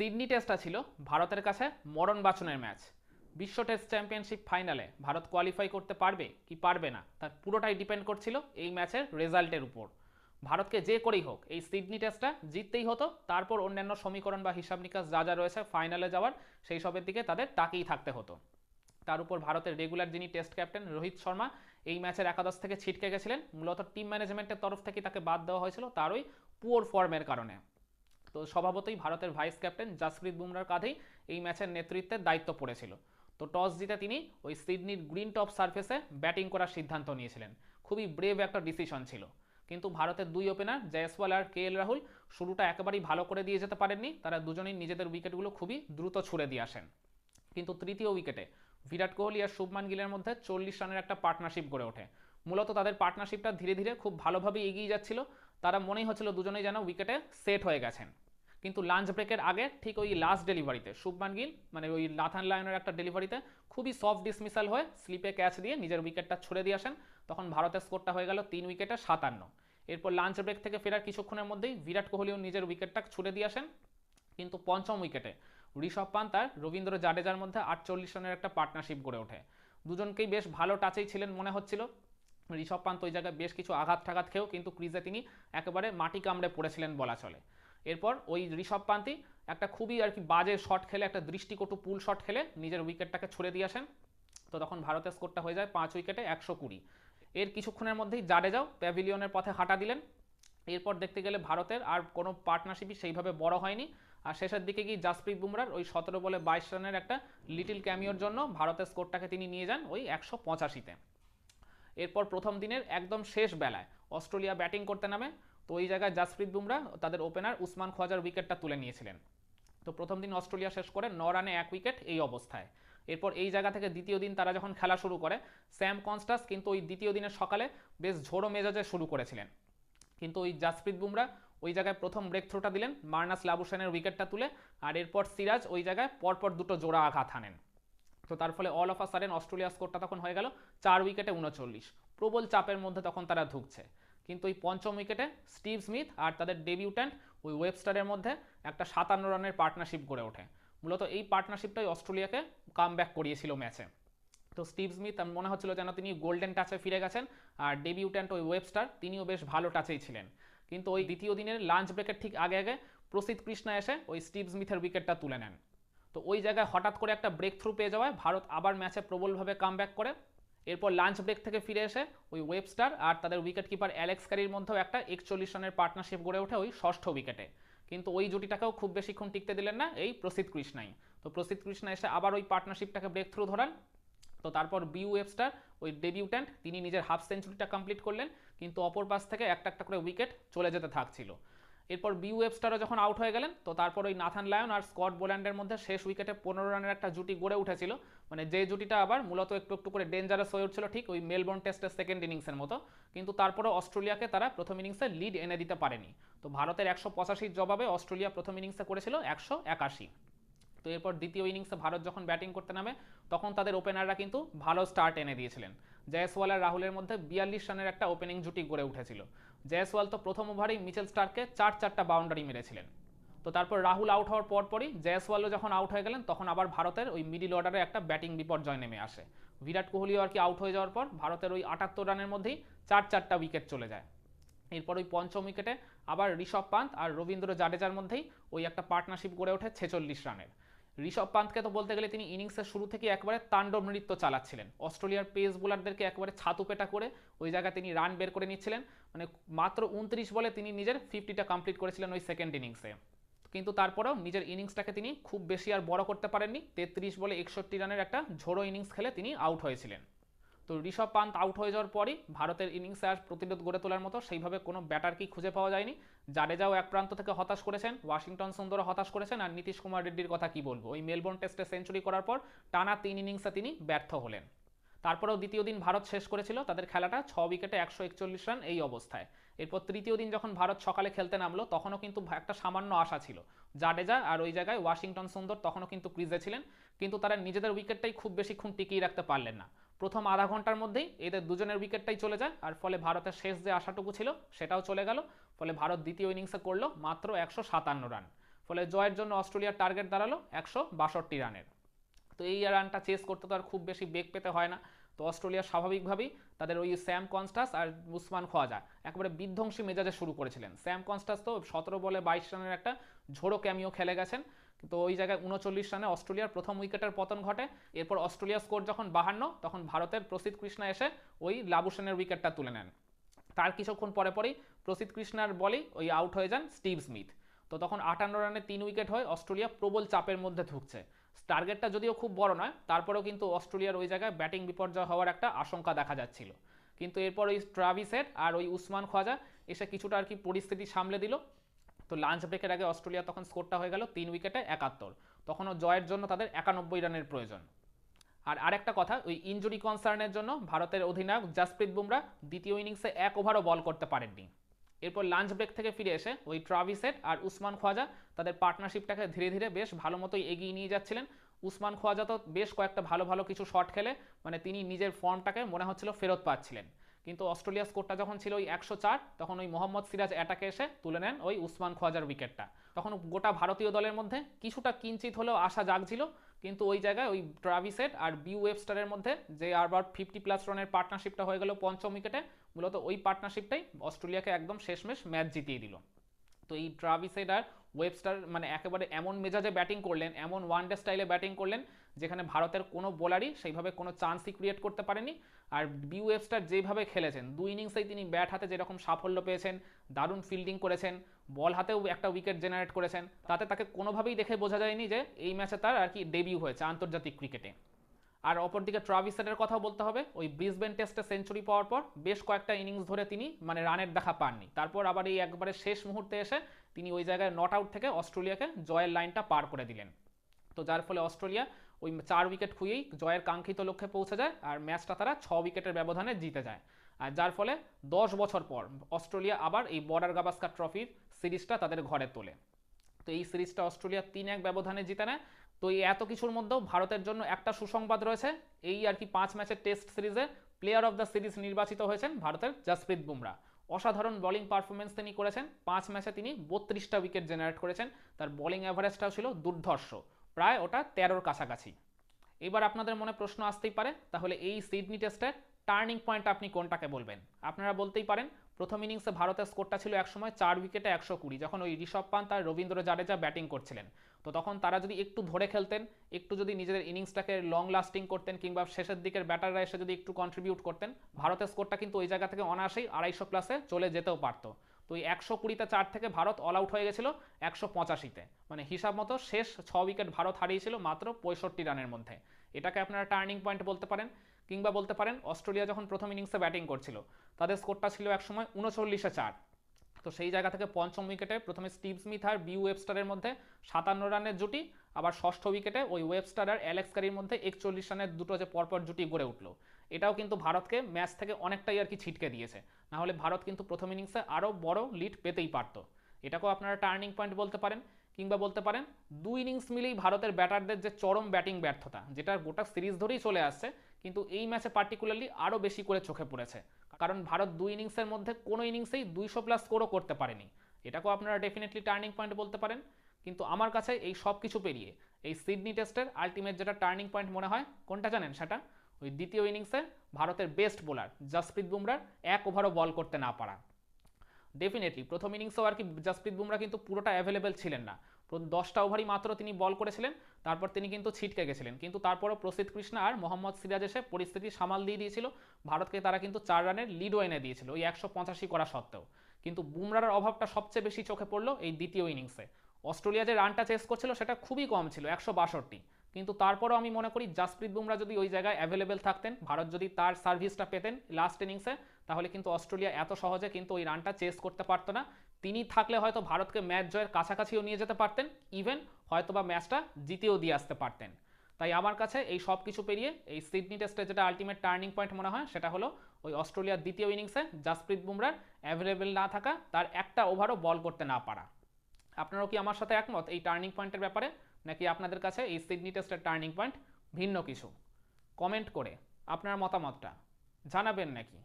Sydney টেস্টটা ছিল ভারতের কাছে মরণ বাচনের ম্যাচ। বিশ্ব টেস্ট চ্যাম্পিয়নশিপ ফাইনালে ভারত কোয়ালিফাই করতে পারবে কি পারবে না, তার পুরোটাই ডিপেন্ড করছিল এই ম্যাচের রেজাল্টের উপর। ভারতকে যে করেই হোক, এই সিডনি টেস্টটা জিততেই হতো, তারপর অন্যান্য সমীকরণ বা হিসাব নিকাশ যা যা রয়েছে ফাইনালে যাওয়ার, সেই সবের দিকে তাদের তাকেই থাকতে হতো। তার উপর ভারতের রেগুলার যিনি টেস্ট ক্যাপ্টেন রোহিত শর্মা এই ম্যাচের একাদশ থেকে ছিটকে গেছিলেন। মূলত টিম ম্যানেজমেন্টের তরফ থেকে তাকে বাদ দেওয়া হয়েছিল তার ওই পুয়ার ফর্মের কারণে। তো স্বভাবতই ভারতের ভাইস ক্যাপ্টেন জাসপ্রীত বুমরার কাঁধেই এই ম্যাচের নেতৃত্বের দায়িত্ব পড়েছিল। তো টস জিতে তিনি ওই সিডনির গ্রিন টপ সার্ফেসে ব্যাটিং করার সিদ্ধান্ত নিয়েছিলেন। খুবই ব্রেভ একটা ডিসিশন ছিল। কিন্তু ভারতের দুই ওপেনার জয়সওয়াল আর কে এল রাহুল শুরুটা একেবারেই ভালো করে দিয়ে যেতে পারেননি। তারা দুজনেই নিজেদের উইকেটগুলো খুবই দ্রুত ছুড়ে দিয়ে আসেন। কিন্তু তৃতীয় উইকেটে বিরাট কোহলি আর শুভমান গিলের মধ্যে চল্লিশ রানের একটা পার্টনারশিপ গড়ে ওঠে। মূলত তাদের পার্টনারশিপটা ধীরে ধীরে খুব ভালোভাবে এগিয়ে যাচ্ছিল। তারা মনেই হচ্ছিল দুজনেই যেন উইকেটে সেট হয়ে গেছেন। কিন্তু লাঞ্চ ব্রেকের আগে ঠিক ওই লাস্ট ডেলিভারিতে শুভমান গিল মানে ওই লাথান লায়নের একটা ডেলিভারিতে খুবই সফট ডিসমিসাল হয়ে স্লিপে ক্যাচ দিয়ে নিজের উইকেটটা ছুড়ে দিয়ে আসেন। তখন ভারতের স্কোরটা হয়ে গেল তিন উইকেটে সাতান্ন। এরপর লাঞ্চ ব্রেক থেকে ফেরার কিছুক্ষণের মধ্যেই বিরাট কোহলিও নিজের উইকেটটা ছুড়ে দিয়ে আসেন। কিন্তু পঞ্চম উইকেটে ঋষভ পান্ত আর রবীন্দ্র জাডেজার মধ্যে আটচল্লিশ রানের একটা পার্টনারশিপ গড়ে ওঠে। দুজনকেই বেশ ভালো টাচেই ছিলেন মনে হচ্ছিল। ঋষভ পান্ত ওই জায়গায় বেশ কিছু আঘাত ঠাঘাত খেয়েও কিন্তু ক্রিজে তিনি একেবারে মাটি কামড়ে পড়েছিলেন বলা চলে। এরপর ওই ঋষভ পান্তি একটা খুবই আর কি বাজে শট খেলে, একটা দৃষ্টিকটু পুল শট খেলে নিজের উইকেটটাকে ছুড়ে দিয়ে আসেন। তো তখন ভারতের স্কোরটা হয়ে যায় পাঁচ উইকেটে একশো কুড়ি। এর কিছুক্ষণের মধ্যেই জাডেজাও প্যাভিলিয়নের পথে হাঁটা দিলেন। এরপর দেখতে গেলে ভারতের আর কোনো পার্টনারশিপই সেইভাবে বড় হয়নি। আর শেষের দিকে গিয়ে জাসপ্রীত বুমরার ওই সতেরো বলে বাইশ রানের একটা লিটিল ক্যামিওর জন্য ভারতের স্কোরটাকে তিনি নিয়ে যান ওই একশো পঁচাশিতে। এরপর প্রথম দিনের একদম শেষ বেলায় অস্ট্রেলিয়া ব্যাটিং করতে নামে। তো ওই জায়গায় জাসপ্রীত বুমরা, তাদের ওপেনার উসমান খোয়াজার উইকেটটা তুলে নিয়েছিলেন। তো প্রথম দিন অস্ট্রেলিয়া শেষ করে ন রানে এক উইকেট এই অবস্থায়। এরপর এই জায়গা থেকে দ্বিতীয় দিন তারা যখন খেলা শুরু করে, স্যাম কনস্টাস কিন্তু ওই দ্বিতীয় দিনের সকালে বেশ ঝোড়ো মেজাজে শুরু করেছিলেন। কিন্তু ওই জাসপ্রীত বুমরা ওই জায়গায় প্রথম ব্রেক থ্রোটা দিলেন, মার্নাস লাবুসেনের উইকেটটা তুলে, আর এরপর সিরাজ ওই জায়গায় পরপর দুটো জোড়া আঘাত হানেন। তো তার ফলে all of a sudden Australia স্কোরটা তখন হয়ে গেল চার উইকেটে উনচল্লিশ। প্রবল চাপের মধ্যে তখন তারা ঢুকছে কিন্তু ওই পঞ্চম উইকেটে স্টিভ স্মিথ আর তাদের ডেবিউট্যান্ট ওই ওয়েবস্টারের মধ্যে একটা সাতান্ন রানের পার্টনারশিপ গড়ে ওঠে। মূলত এই পার্টনারশিপটাই অস্ট্রেলিয়াকে কাম করিয়েছিল ম্যাচে। তো স্টিভ স্মিথ মনে হচ্ছিল যেন তিনি গোল্ডেন টাচে ফিরে গেছেন আর ডেবিউট্যান্ট ওই ওয়েবস্টার তিনিও বেশ ভালো টাচেই ছিলেন। কিন্তু ওই দ্বিতীয় দিনের লাঞ্চ ব্রেকের ঠিক আগে আগে প্রসিদ্ধ কৃষ্ণা এসে ওই স্টিভ স্মিথের উইকেটটা তুলে নেন। তো ওই জায়গায় হঠাৎ করে একটা ব্রেক থ্রু পেয়ে যাওয়ায় ভারত আবার ম্যাচে প্রবলভাবে কাম করে। এরপর লাঞ্চ ব্রেক থেকে ফিরে এসে ওই ওয়েবস্টার আর তাদের উইকেট কিপার অ্যালেক্স কারির মধ্যেও একটা একচল্লিশ রানের পার্টনারশিপ গড়ে ওঠে ওই ষষ্ঠ উইকেটে কিন্তু ওই জুটিটাকেও খুব বেশিক্ষণ টিকতে দিলেন না এই প্রসিদ্ধ কৃষ্ণাই। তো প্রসিদ্ধ কৃষ্ণা এসে আবার ওই পার্টনারশিপটাকে ব্রেক থ্রু ধরান। তো তারপর বিউ ওয়েবস্টার ওই ডেবিউট্যান্ট তিনি নিজের হাফ সেঞ্চুরিটা কমপ্লিট করলেন। কিন্তু অপর পাশ থেকে একটা একটা করে উইকেট চলে যেতে থাকছিল। এরপর বিউ ওয়েবস্টারও যখন আউট হয়ে গেলেন, তো তারপর ওই নাথান লায়ন আর স্কট বোল্যান্ডের মধ্যে শেষ উইকেটে পনেরো রানের একটা জুটি গড়ে উঠেছিল। মানে যে জুটিটা আবার মূলত একটু একটু করে ডেঞ্জারাস হয়ে উঠছিল ঠিক ওই মেলবোর্ন টেস্টের সেকেন্ড ইনিংসের মতো। কিন্তু তারপরে অস্ট্রেলিয়াকে তারা প্রথম ইনিংসে লিড এনে দিতে পারেনি। তো ভারতের একশো পঁচাশির জবাবে অস্ট্রেলিয়া প্রথম ইনিংসে করেছিল একশো একাশি। তো এরপর দ্বিতীয় ইনিংসে ভারত যখন ব্যাটিং করতে নামে, তখন তাদের ওপেনাররা কিন্তু ভালো স্টার্ট এনে দিয়েছিলেন। জয়সওয়াল আর রাহুলের মধ্যে বিয়াল্লিশ রানের একটা ওপেনিং জুটি গড়ে উঠেছিল। জয়সওয়াল তো প্রথম ওভারেই মিচেল স্টারকে চার চারটা বাউন্ডারি মেরেছিলেন। তো তারপর রাহুল আউট হওয়ার পর পরপরই জয়সওয়ালও যখন আউট হয়ে গেলেন, তখন আবার ভারতের ওই মিডিল অর্ডারে একটা ব্যাটিং বিপর্যয় নেমে আসে। বিরাট কোহলিও আর কি আউট হয়ে যাওয়ার পর ভারতের ওই আটাত্তর রানের মধ্যেই চার চারটা উইকেট চলে যায়। এরপর ওই পঞ্চম উইকেটে আবার ঋষভ পান্ত আর রবীন্দ্র জাডেজার মধ্যেই ওই একটা পার্টনারশিপ গড়ে ওঠে ছেচল্লিশ রানের। ঋষভ পান্তকে তো বলতে গেলে তিনি ইনিংসের শুরু থেকে একবারে তাণ্ডব নৃত্য চালাচ্ছিলেন। অস্ট্রেলিয়ার পেস বোলারদেরকে একবারে ছাতু পেটা করে ওই জায়গায় তিনি রান বের করে নিচ্ছিলেন। মানে মাত্র উনত্রিশ বলে তিনি নিজের ফিফটিটা কমপ্লিট করেছিলেন ওই সেকেন্ড ইনিংসে কিন্তু তারপরেও নিজের ইনিংসটাকে তিনি খুব বেশি আর বড় করতে পারেননি। তেত্রিশ বলে একষট্টি রানের একটা ঝোড়ো ইনিংস খেলে তিনি আউট হয়েছিলেন। তো ঋষভ পান্ত আউট হয়ে যাওয়ার পরই ভারতের ইনিংসে আর প্রতিরোধ গড়ে তোলার মতো সেইভাবে কোনো ব্যাটারকেই খুঁজে পাওয়া যায়নি। জাডেজাও এক প্রান্ত থেকে হতাশ করেছেন, ওয়াশিংটন সুন্দরও হতাশ করেছেন আর নীতিশ কুমার রেড্ডির কথা কি বলব? ওই মেলবোর্ন টেস্টে সেঞ্চুরি করার পর টানা তিন ইনিংসে তিনি ব্যর্থ হলেন। তারপরেও দ্বিতীয় দিন ভারত শেষ করেছিল, তাদের খেলাটা ছ উইকেটে একশো একচল্লিশ রান এই অবস্থায়। এরপর তৃতীয় দিন যখন ভারত সকালে খেলতে নামলো, তখনও কিন্তু একটা সামান্য আশা ছিল। জাডেজা আর ওই জায়গায় ওয়াশিংটন সুন্দর তখনও কিন্তু ক্রিজে ছিলেন, কিন্তু তারা নিজেদের উইকেটটাই খুব বেশিক্ষণ টিকিয়ে রাখতে পারলেন না। প্রথম আধা ঘণ্টার মধ্যেই এদের দুজনের উইকেটটাই চলে যায়, আর ফলে ভারতের শেষ যে আশাটুকু ছিল সেটাও চলে গেল, ফলে ভারত দ্বিতীয় ইনিংসে করল মাত্র একশো সাতান্ন রান, ফলে জয়ের জন্য অস্ট্রেলিয়ার টার্গেট দাঁড়াল একশো বাষট্টি রানের। তো এই রানটা চেস করতে তো আর খুব বেশি বেগ পেতে হয় না, তো অস্ট্রেলিয়া স্বাভাবিকভাবেই তাদের ওই স্যাম কনস্টাস আর উসমান খোয়াজা একেবারে বিধ্বংসী মেজাজে শুরু করেছিলেন। স্যাম কনস্টাস তো সতেরো বলে বাইশ রানের একটা ঝোড়ো ক্যামিও খেলে গেছেন তো ওই জায়গায় উনচল্লিশ রানে অস্ট্রেলিয়ার প্রথম উইকেটের পতন ঘটে। এরপর অস্ট্রেলিয়ার স্কোর যখন বাহান্ন, তখন ভারতের প্রসিদ্ধ কৃষ্ণা এসে ওই লাবুসেনের উইকেটটা তুলে নেন। তার কিছুক্ষণ পরে পরেই প্রসিদ্ধ কৃষ্ণার বলেই ওই আউট হয়ে যান স্টিভ স্মিথ। তো তখন আটান্ন রানে তিন উইকেট হয় অস্ট্রেলিয়া প্রবল চাপের মধ্যে ঢুকছে টার্গেটটা যদিও খুব বড় নয়, তারপরেও কিন্তু অস্ট্রেলিয়ার ওই জায়গায় ব্যাটিং বিপর্যয় হওয়ার একটা আশঙ্কা দেখা যাচ্ছিল। কিন্তু এরপর ওই ট্রাভিসেট আর ওই উসমান খোয়াজা এসে কিছুটা আর কি পরিস্থিতি সামলে দিল। তো লাঞ্চ ব্রেকের আগে অস্ট্রেলিয়া তখন স্কোরটা হয়ে গেল তিন উইকেটে একাত্তর। তখনও জয়ের জন্য তাদের একানব্বই রানের প্রয়োজন। আর আরেকটা কথা, ওই ইঞ্জুরি কনসার্নের জন্য ভারতের অধিনায়ক জাসপ্রীত বুমরা দ্বিতীয় ইনিংসে এক ওভারও বল করতে পারেননি। এরপর লাঞ্চ ব্রেক থেকে ফিরে এসে ওই ট্রাভিসেট আর উসমান খোয়াজা তাদের পার্টনারশিপটাকে ধীরে ধীরে বেশ ভালো মতোই এগিয়ে নিয়ে যাচ্ছিলেন। উসমান খোয়াজা তো বেশ কয়েকটা ভালো ভালো কিছু শট খেলে মানে তিনি নিজের ফর্মটাকে মনে হচ্ছিল ফেরত পাচ্ছিলেন। কিন্তু অস্ট্রেলিয়া স্কোরটা যখন ছিল ওই একশো চার, তখন ওই মোহাম্মদ সিরাজ অ্যাটাকে এসে তুলে নেন ওই উসমান খোয়াজার উইকেটটা তখন গোটা ভারতীয় দলের মধ্যে কিছুটা কিঞ্চিত হলেও আশা জাগছিল, কিন্তু ওই জায়গায় ওই ট্রাভিসেট আর বিউ ওয়েবস্টারের মধ্যে যে আবার ফিফটি প্লাস রানের পার্টনারশিপটা হয়ে গেল পঞ্চম উইকেটে মূলত ওই পার্টনারশিপটাই অস্ট্রেলিয়াকে একদম শেষমেশ ম্যাচ জিতিয়ে দিল। তো এই ট্রাভিসেট আর ওয়েবস্টার মানে একেবারে এমন মেজাজে ব্যাটিং করলেন, এমন ওয়ান ডে স্টাইলে ব্যাটিং করলেন, যেখানে ভারতের কোনো বোলারই সেইভাবে কোনো চান্সই ক্রিয়েট করতে পারেনি। আর বি ওয়েবস্টার যেভাবে খেলেছেন দুই ইনিংসেই তিনি ব্যাট হাতে যেরকম সাফল্য পেয়েছেন, দারুণ ফিল্ডিং করেছেন বল হাতেও একটা উইকেট জেনারেট করেছেন, তাতে তাকে কোনোভাবেই দেখে বোঝা যায়নি যে এই ম্যাচে তার আর কি ডেবিউ হয়েছে আন্তর্জাতিক ক্রিকেটে আর অপরদিকে ট্রাভিসেটের কথা বলতে হবে, ওই ব্রিসবেন টেস্টে সেঞ্চুরি পাওয়ার পর বেশ কয়েকটা ইনিংস ধরে তিনি মানে রানের দেখা পাননি। তারপর আবার এই একবারে শেষ মুহূর্তে এসে তিনি ওই জায়গায় নট আউট থেকে অস্ট্রেলিয়াকে জয়ের লাইনটা পার করে দিলেন। তো যার ফলে অস্ট্রেলিয়া ওই চার উইকেট খুঁয়েই জয়ের কাঙ্ক্ষিত লক্ষ্যে পৌঁছে যায় আর ম্যাচটা তারা ছ উইকেটের ব্যবধানে জিতে যায়। আর যার ফলে দশ বছর পর অস্ট্রেলিয়া আবার এই বর্ডার গাভাস্কার ট্রফির সিরিজটা তাদের ঘরে তোলে। তো এই সিরিজটা অস্ট্রেলিয়া তিন এক ব্যবধানে জিতে নেয়। তো এই এত কিছুর মধ্যেও ভারতের জন্য একটা সুসংবাদ রয়েছে। এই আর কি পাঁচ ম্যাচের টেস্ট সিরিজে প্লেয়ার অফ দ্য সিরিজ নির্বাচিত হয়েছেন ভারতের জসপ্রীত বুমরা। অসাধারণ বলিং পারফরমেন্স তিনি করেছেন। পাঁচ ম্যাচে তিনি বত্রিশটা উইকেট জেনারেট করেছেন। তার বলিং অ্যাভারেজটাও ছিল দুর্ধর্ষ। প্রায় ওটা তেরোর কাছাকাছি। এবার আপনাদের মনে প্রশ্ন আসতেই পারে, তাহলে এই সিডনি টেস্টের টার্নিং পয়েন্ট আপনি কোনটাকে বলবেন? আপনারা বলতেই পারেন প্রথম ইনিংসে ভারতের স্কোরটা ছিল একসময় চার উইকেটে একশো কুড়ি, যখন ওই ঋষভ পান্ত আর রবীন্দ্র জাডেজা ব্যাটিং করছিলেন। তো তখন তারা যদি একটু ধরে খেলতেন, একটু যদি নিজেদের ইনিংসটাকে লং লাস্টিং করতেন কিংবা শেষের দিকের ব্যাটাররা এসে যদি একটু কন্ট্রিবিউট করতেন, ভারতের স্কোরটা কিন্তু ওই জায়গা থেকে অনায়াসেই আড়াইশো প্লাসে চলে যেতেও পারতো। তো ওই একশো কুড়িতে চার থেকে ভারত অল আউট হয়ে গেছিল একশো পঁচাশিতে। মানে হিসাব মতো শেষ ছ উইকেট ভারত হারিয়েছিল মাত্র পঁয়ষট্টি রানের মধ্যে। এটাকে আপনারা টার্নিং পয়েন্ট বলতে পারেন। কিংবা বলতে পারেন অস্ট্রেলিয়া যখন প্রথম ইনিংসে ব্যাটিং করছিল, তাদের স্কোরটা ছিল একসময় উনচল্লিশে চার। তো সেই জায়গা থেকে পঞ্চম উইকেটে প্রথমে স্টিভ স্মিথ আর বিউ ওয়েবস্টারের মধ্যে সাতান্ন রানের জুটি, আবার ষষ্ঠ উইকেটে ওই ওয়েবস্টার আর অ্যালেক্স কারির মধ্যে একচল্লিশ রানের দুটো যে পরপর জুটি গড়ে উঠল। এটাও কিন্তু ভারতকে ম্যাচ থেকে অনেকটাই আর কি ছিটকে দিয়েছে। না হলে ভারত কিন্তু প্রথম ইনিংসে আরও বড় লিড পেতেই পারত। এটাকেও আপনারা টার্নিং পয়েন্ট বলতে পারেন, কিংবা বলতে পারেন দুই ইনিংস মিলেই ভারতের ব্যাটারদের যে চরম ব্যাটিং ব্যর্থতা যেটা গোটা সিরিজ ধরেই চলে আসছে কিন্তু এই ম্যাচে পার্টিকুলারলি আরও বেশি করে চোখে পড়েছে। কারণ ভারত দুই ইনিংসের মধ্যে কোনো ইনিংসেই দুইশো প্লাস স্কোরও করতে পারেনি। এটাকেও আপনারা ডেফিনেটলি টার্নিং পয়েন্ট বলতে পারেন। কিন্তু আমার কাছে এই সব কিছু পেরিয়ে, এই সিডনি টেস্টের আলটিমেট যেটা টার্নিং পয়েন্ট মনে হয়, কোনটা জানেন সেটা? ওই দ্বিতীয় ইনিংসে ভারতের বেস্ট বোলার জাসপ্রীত বুমরার এক ওভারও বল করতে না পারা ডেফিনেটলি প্রথম ইনিংসেও আর কি জাসপ্রীত বুমরা কিন্তু পুরোটা অ্যাভেলেবেল ছিলেন না। দশটা ওভারই মাত্র তিনি বল করেছিলেন, তারপর তিনি কিন্তু ছিটকে গেছিলেন। কিন্তু তারপরও প্রসিদ্ধ কৃষ্ণা আর মোহাম্মদ সিরাজ এসে পরিস্থিতি সামাল দিয়ে দিয়েছিল। ভারতকে তারা কিন্তু চার রানের লিডও এনে দিয়েছিল ওই একশো পঁচাশি করা সত্ত্বেও। কিন্তু বুমরার অভাবটা সবচেয়ে বেশি চোখে পড়ল এই দ্বিতীয় ইনিংসে। অস্ট্রেলিয়া যে রানটা চেস করছিল সেটা খুবই কম ছিল, একশো বাষট্টি। কিন্তু তারপরও আমি মনে করি জাসপ্রীত বুমরা যদি ওই জায়গায় অ্যাভেলেবেল থাকতেন, ভারত যদি তার সার্ভিসটা পেতেন লাস্ট ইনিংসে তাহলে কিন্তু অস্ট্রেলিয়া এত সহজে কিন্তু ওই রানটা চেস করতে পারতো না। তিনি থাকলে হয়তো ভারতকে ম্যাচ জয়ের কাছাকাছিও নিয়ে যেতে পারতেন ইভেন হয়তো বা ম্যাচটা জিতেও দিয়ে আসতে পারতেন। তাই আমার কাছে এই সব কিছু পেরিয়ে এই সিডনি টেস্টে যেটা আলটিমেট টার্নিং পয়েন্ট মনে হয়, সেটা হলো ওই অস্ট্রেলিয়ার দ্বিতীয় ইনিংসে জাসপ্রীত বুমরার অ্যাভেলেবেল না থাকা, তার একটা ওভারও বল করতে না পারা। আপনারাও কি আমার সাথে একমত এই টার্নিং পয়েন্টের ব্যাপারে, নাকি আপনাদের কাছে এই সিডনি টেস্টের টার্নিং পয়েন্ট ভিন্ন কিছু? কমেন্ট করে আপনার মতামতটা জানাবেন নাকি?